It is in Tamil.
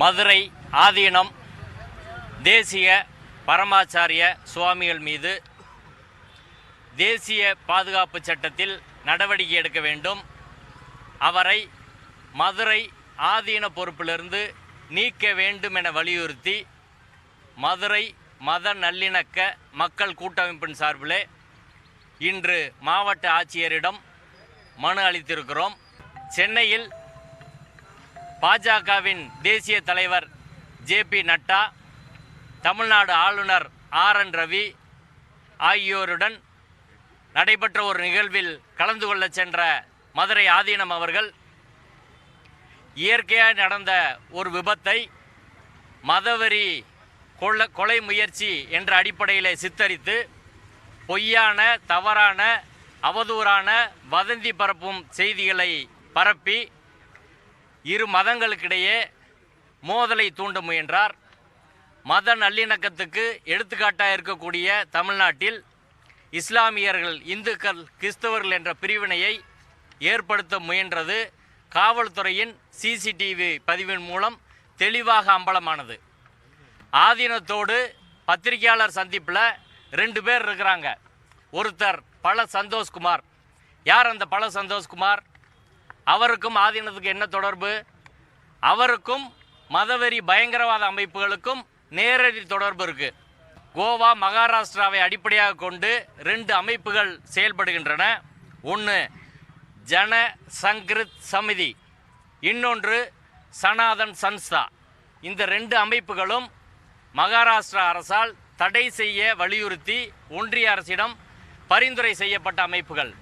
மதுரை ஆதீனம் தேசிய பரமாச்சாரிய சுவாமிகள் மீது தேசிய பாதுகாப்பு சட்டத்தில் நடவடிக்கை எடுக்க வேண்டும். அவரை மதுரை ஆதீன பொறுப்பிலிருந்து நீக்க வேண்டும் என வலியுறுத்தி மதுரை மத நல்லிணக்க மக்கள் கூட்டமைப்பின் சார்பிலே இன்று மாவட்ட ஆட்சியரிடம் மனு அளித்திருக்கிறோம். சென்னையில் பாஜகவின் தேசிய தலைவர் ஜே பி நட்டா தமிழ்நாடு ஆளுநர் ஆர் என் ரவி ஆகியோருடன் நடைபெற்ற ஒரு நிகழ்வில் கலந்து கொள்ள சென்ற மதுரை ஆதீனம் அவர்கள். இயற்கையாக நடந்த ஒரு விபத்தை மதவெறி கொள்ள கொலை முயற்சி என்ற அடிப்படையில் சித்தரித்து பொய்யான தவறான அவதூறான வதந்தி பரப்பும் செய்திகளை பரப்பி இரு மதங்களுக்கிடையே மோதலை தூண்ட முயன்றார். மத நல்லிணக்கத்துக்கு எடுத்துக்காட்டாக இருக்கக்கூடிய தமிழ்நாட்டில் இஸ்லாமியர்கள் இந்துக்கள் கிறிஸ்தவர்கள் என்ற பிரிவினையை ஏற்படுத்த முயன்றது காவல்துறையின் சிசிடிவி பதிவின் மூலம் தெளிவாக அம்பலமானது. ஆதீனத்தோடு பத்திரிகையாளர் சந்திப்பில் ரெண்டு பேர் இருக்கிறாங்க. ஒருத்தர் பல சந்தோஷ்குமார். யார் அந்த பல சந்தோஷ்குமார்? அவருக்கும் ஆதீனத்துக்கு என்ன தொடர்பு? அவருக்கும் மதவெறி பயங்கரவாத அமைப்புகளுக்கும் நேரடி தொடர்பு இருக்குது கோவா மகாராஷ்டிராவை அடிப்படையாக கொண்டு ரெண்டு அமைப்புகள் செயல்படுகின்றன. ஒன்று ஜன சங்கிருத் சமிதி. இன்னொன்று சனாதன் சன்ஸ்தா. இந்த ரெண்டு அமைப்புகளும் மகாராஷ்டிரா அரசால் தடை செய்ய வலியுறுத்தி ஒன்றிய அரசிடம் பரிந்துரை செய்யப்பட்ட அமைப்புகள்.